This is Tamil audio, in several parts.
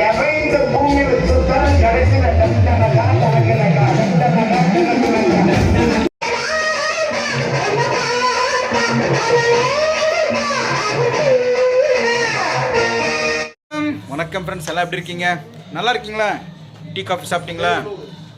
எவன் இந்த பூமியில சுத்தாலும் கடைசியில வணக்கம் ஃப்ரெண்ட்ஸ் எல்லாம் எப்படி இருக்கீங்க? நல்லா இருக்கீங்களா? டீ காஃபி சாப்பிட்டீங்களா?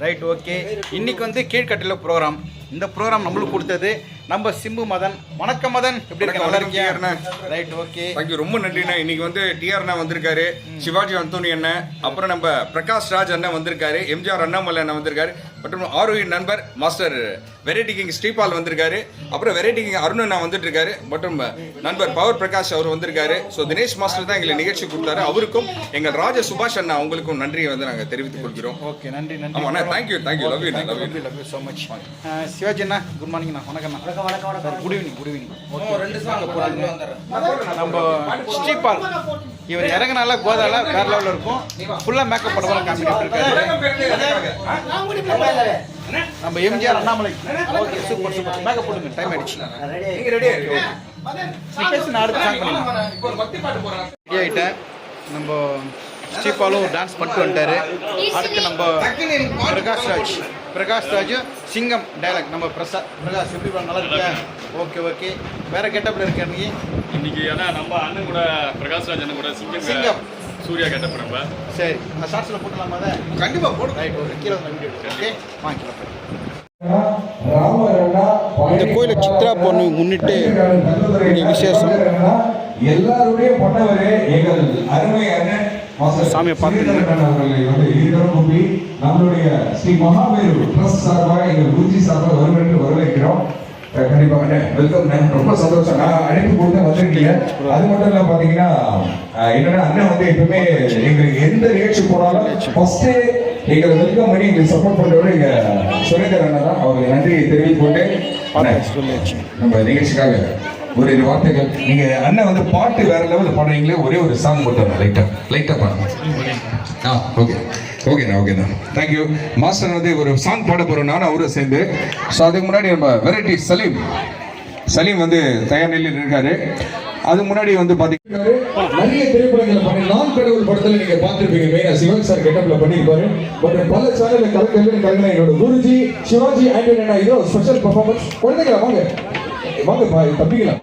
ரைட் ஓகே இன்னைக்கு வந்து கீழ்கட்டில ப்ரோக்ராம் இந்த ப்ரோக்ராம் நம்மளுக்கு கொடுத்தது நம்ம சிம்பு மதன். வணக்கம் மதன். எப்படி இருக்க? அண்ணா. ரைட் ஓகே தேங்க்யூ ரொம்ப நன்றிண்ணா. இன்னைக்கு வந்து டிஆர் அண்ணா வந்திருக்காரு. சிவாஜி அந்தோனி அண்ணன் அப்புறம் நம்ம பிரகாஷ் ராஜ் அண்ணன் வந்திருக்காரு. எம்ஜிஆர் அண்ணாமலை அண்ணன் வந்திருக்காரு. மற்றும் ஆரோகி நண்பர் மாஸ்டர் வெரைட்டி கிங் ஸ்ரீபால் வந்திருக்காரு. அப்புறம் வெரைட்டி கிங் அருண் அண்ணா வந்துட்டு இருக்காரு மற்றும் நண்பர் பவர் பிரகாஷ் அவர் வந்திருக்காரு. ஸோ தினேஷ் மாஸ்டர் தான் எங்களை நிகழ்ச்சி கொடுத்தாரு. அவருக்கும் எங்கள் ராஜ சுபாஷ் அண்ணா அவங்களுக்கும் நன்றியை வந்து நாங்கள் தெரிவித்துக் கொள்கிறோம். ஓகே நன்றி நன்றி. ஆமா அண்ணா thank you thank you love you love you love you so much Shivaji Anna good morning அண்ணா. வணக்கம் வணக்கம் வணக்கம் வணக்கம். Good evening good evening okay ரெண்டு நம்ம ஸ்ரீபால் இவர் இறங்கினால கோதால வேற லெவலில் இருக்கும். ஃபுல்லாக மேக்கப் பண்ண காமிட்டு இருக்காரு. நம்ம MGR Annamalai. Okay super super makeup போடுங்க டைம் ஆயிடுச்சு. நீங்க ரெடி நீ பேசி நான் அடுத்து சாங் பண்ணி ரெடி ஆயிட்டேன் நம்ம ஸ்ரீபாலும் டான்ஸ் பண்ணிட்டு வந்துட்டாரு. அடுத்து நம்ம பிரகாஷ் ராஜ் பிரகாஷ் ராஜ் சிங்கம் டைலாக் நம்ம பிரசாத் பிரகாஷ் எப்படி பண்ண நல்லா இருக்கியா ஓகே ஓகே வேற கெட்டப்ல இருக்க நீ இன்னைக்கு ஏன்னா நம்ம அண்ணன் கூட பிரகாஷ் ராஜ் அண்ணன் கூட சிங்கம் சிங்கம். சூர்யா கேட்ட நம்ம சரி நான் ஷார்ட்ஸில் போட்டுலாமா அதை? கண்டிப்பா போடு ரைட் ஓகே கீழே ஓகே வாங்க கீழே போய் இந்த கோயிலை சித்ரா பௌர்ணமி முன்னிட்டு விசேஷம். எல்லாருடைய பொன்னவரே எங்கள் அருமை அண்ணன் சாமியை பார்த்து நம்மளுடைய ஸ்ரீ மகாபேரு ட்ரஸ்ட் சார்பாக எங்கள் குருஜி சார்பாக வரவேற்று வரவேற்கிறோம். கண்டிப்பாக வெல்கம் ரொம்ப சந்தோஷம். நான் அழைப்பு கொடுத்து வந்திருக்கீங்க. அது மட்டும் இல்ல பாத்தீங்கன்னா அஹ் என்னன்னா அண்ணன் வந்து எப்பவுமே எங்களுக்கு எந்த நிகழ்ச்சி போனாலும் ஃபர்ஸ்ட் எங்களை வெல்கம் பண்ணி எங்களுக்கு சப்போர்ட் பண்றவர் எங்க சுரேந்தர் அண்ணன் தான். அவருக்கு நன்றி தெரிவித்து சொல்லியாச்சு. நம்ம நிகழ்ச்சிக்காக ஒரு இரு வார்த்தைகள். நீங்க அண்ணன் வந்து பாட்டு வேற லெவலில் பாடுறீங்களே ஒரே ஒரு சாங் மட்டும் லைட்டா லைட்டா பாடுங்க. ஆ ஓகே ஓகேண்ணா ஓகேண்ணா தேங்க்யூ மாஸ்டர் வந்து ஒரு சாங் பாட போறோம். நானும் அவரும் சேர்ந்து. ஸோ அதுக்கு முன்னாடி நம்ம வெரைட்டி சலீம். சலீம் வந்து தயார் நிலையில் இருக்காரு. அதுக்கு முன்னாடி வந்து பாத்தீங்கன்னா நிறைய திரைப்படங்களை பண்ணி நான் கடவுள் படத்துல நீங்க பார்த்திருப்பீங்க. மெயினா சிவன் சார் கெட்டப்ல பண்ணிருப்பாரு பட் பல சேனல்ல கலக்கல கலங்கின என்னோட குருஜி சிவாஜி ஆண்டனி இதோ ஸ்பெஷல் பர்ஃபார்மன்ஸ் குழந்தைங்களா வாங்க. வாங்க தப்பிக்கலாம்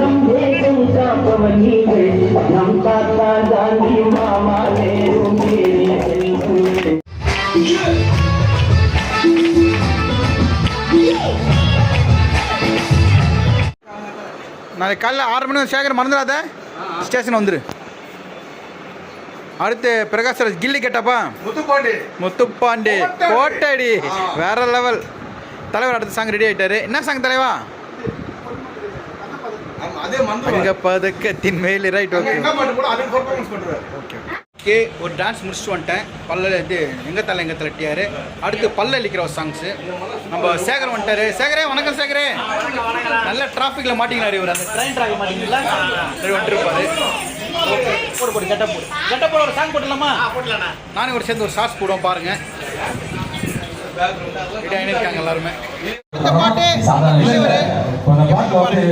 நம் தேசம் காப்பவன் நீங்கள் நம் தாத்தா காந்தி மாமா நாளைக்கு காலைல ஆறு மணி சேகர் மறந்துடாத. ஸ்டேஷன் வந்துரு. அடுத்து பிரகாஷ் ராஜ் கில்லி கேட்டாப்பா. முத்துப்பாண்டி. முத்துப்பாண்டி. கோட்டடி வேற லெவல். தலைவர் அடுத்த சாங் ரெடி ஆயிட்டாரு. என்ன சாங் தலைவா? அங்க பதக்கத்தின் மேல் ரைட் ஓகே என்ன பாட்டு போட அதே பெர்ஃபார்மன்ஸ் பண்றாரு ஓகே ஒரு டான்ஸ் முடிச்சுட்டு வந்துட்டேன். பல்ல இது எங்க தலை எங்க தலட்டியாரு அடுத்து பல்ல அழிக்கிற ஒரு சாங்ஸ் நம்ம சேகர் வந்துட்டாரு. சேகரே வணக்கம் சேகரே. நல்ல டிராஃபிக்ல மாட்டிக்கினாரு இவர். அந்த ட்ரெயின் ட்ராக் மாட்டிங்களா சரி வந்துருப்பாரு. போடு போடு கெட்ட போடு. கெட்ட போட ஒரு சாங் போடலாமா நானும் ஒரு சேர்ந்து ஒரு ஷார்ட்ஸ் போடுவோம் பாருங்க. ரெடி ஆகிருக்காங்க எல்லாருமே. இந்த பாட்டு அழிக்கிற ஒரு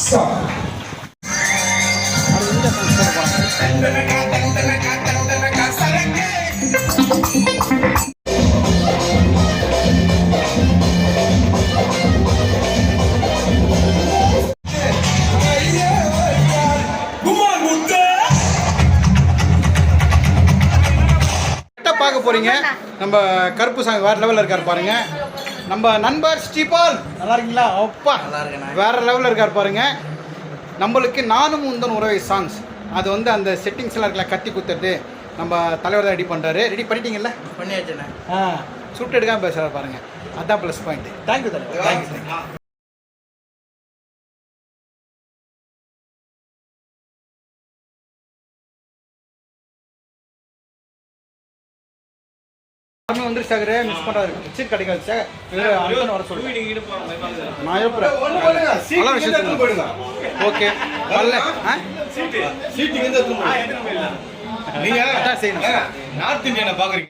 song பார்க்க போறீங்க. நம்ம கருப்பு சாமி வேற லெவலில் இருக்கார் பாருங்க. நம்ம நண்பர் ஸ்ரீபால். நல்லா இருக்கீங்களா? அப்பா. வேற லெவலில் இருக்கார் பாருங்க. நம்மளுக்கு நானும் உந்தன் உறவை சாங்ஸ் அது வந்து அந்த செட்டிங்ஸ் எல்லாம் இருக்குல்ல கத்தி குத்துறது நம்ம தலைவர் தான் ரெடி பண்ணுறாரு ரெடி பண்ணிட்டீங்கல்ல? பண்ணியாச்சுண்ணே ஆ. சுட்டு எடுக்காம பேசுகிறார் பாருங்க. அதான் ப்ளஸ் பாயிண்ட் தேங்க்யூ தலைவர். தேங்க்யூ சாமி வந்துருச்சு சாகரே மிஸ் பண்ணுறாரு சீட் கிடைக்காது சார் அண்ணன் வர சொல்லுங்க நான் எழுப்புறேன் ஓகே. வரல. ஆ? நீங்க அதான் செய்யணும். நார்த் இந்தியனை பாக்குறீங்க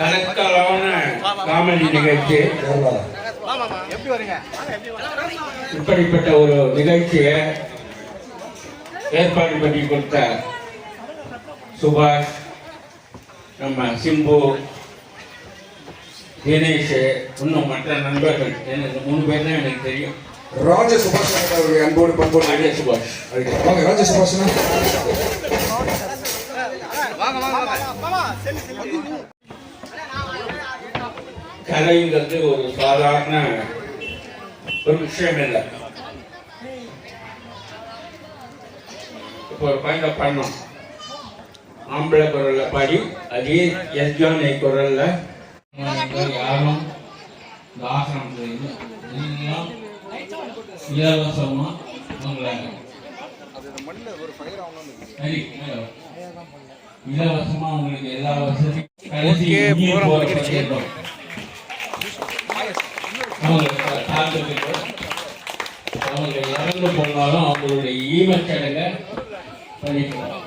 கலக்கலான காமெடி நிகழ்ச்சி. இப்படிப்பட்ட ஒரு நிகழ்ச்சியை ஏற்பாடு பண்ணி கொடுத்த சுபாஷ் நம்ம சிம்பு தினேஷ் இன்னும் மற்ற நண்பர்கள். எனக்கு மூணு பேர் தான் எனக்கு தெரியும். ராஜ சுபாஷ் அவருடைய அன்போடு பண்போடு ராஜே சுபாஷ். ராஜ சுபாஷ் கலைங்கிறது ஒரு சாதாரண ஒரு விஷயம் இல்லை. இப்போ ஒரு பையன் பண்ணோம். ஆம்பளை குரல்ல பாடி அதே எஸ்ஜானை குரல்ல யாரும் இந்த இருந்து நீங்களும் இலவசமா உங்களை சரி, இலவசமா உங்களுக்கு எல்லா வசதியும் அவங்க இறந்து போனாலும் அவங்களுடைய ஈமச்சடங்கை பண்ணிக்கலாம்.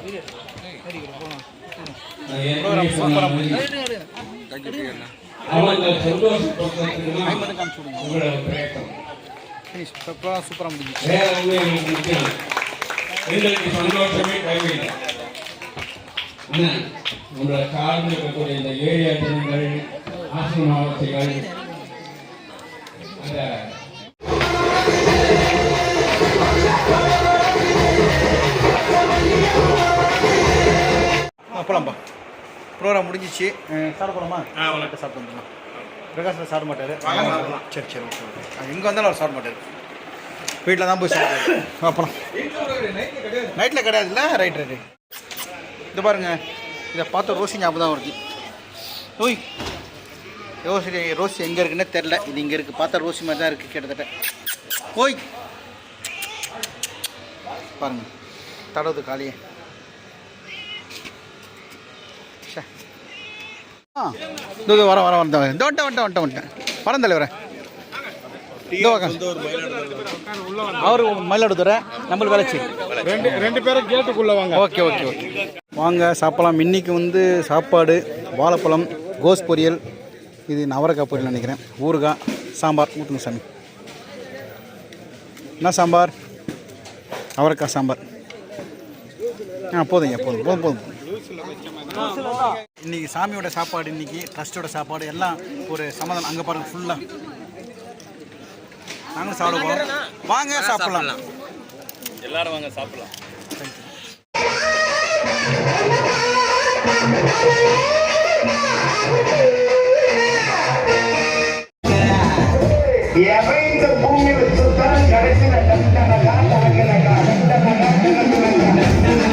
அவங்க சந்தோஷப்படுறதுக்கு உங்களோட பிரயத்தனம். சூப்பராக சூப்பராக வேற ஒன்றும் எங்களுக்கு முக்கியம் எங்களுக்கு சந்தோஷமே தேவையில்லை. உங்களை சார்ந்து இருக்கக்கூடிய இந்த ஏரியா ஜனங்கள் ஆசிரமவாசிகள் போலாம்ப்பா ப்ரோக்ராம் முடிஞ்சிச்சு. சாப்பிட வணக்கம். சாப்பிட்டு வந்துடலாம் பிரகாஷ் சாப்பிட மாட்டார். சரி சரி ஓகே ஓகே எங்கே வந்தாலும் அவர் சாப்பிட மாட்டார். வீட்டில் தான் போய் சாப்பிடுவாரு. அப்புறம்? நைட்டில் கிடையாதுல்ல? ரைட் ரைட் இது பாருங்க. இதை பார்த்த ரோசி ஞாபகம் தான் வருது. ஓய். ரோசி ரோசி எங்கே இருக்குன்னே தெரில இது இங்கே இருக்குது பார்த்தா ரோசி மாதிரி தான் இருக்குது கிட்டத்தட்ட. ஓய். பாருங்க. தடவுது காலியே. ஆ இதோ வர வர வந்தேன் இந்த வந்துட்டேன் வந்துட்டேன் வந்துட்டேன் வரேன் தலைவரே. அவரு மயிலாடுதுறை நம்மளுக்கு வேலைச்சி ரெண்டு ரெண்டு பேரும் கேட்டுக்குள்ள வாங்க. Okay okay okay. வாங்க சாப்பிடலாம். இன்னைக்கு வந்து சாப்பாடு வாழைப்பழம் கோஸ் பொரியல். இது நவரக்காய் பொரியல் நினைக்கிறேன். ஊறுகாய் சாம்பார் ஊற்றுங்க சாமி என்ன சாம்பார்? அவரைக்காய் சாம்பார். ஆ போதுங்க போதும். போதும் போதும். இன்னைக்கு சாமியோட சாப்பாடு இன்னைக்கு ட்ரஸ்டோட சாப்பாடு எல்லாம் ஒரு சமாதானம். அங்கே பாருங்க ஃபுல்லாக நாங்களும் சாப்பிட போகிறோம் வாங்க சாப்பிடலாம். எல்லாரும் வாங்க சாப்பிடலாம். எவன் இந்த பூமியில சுத்தம் கடைசியில கண்டனகா தனக்கு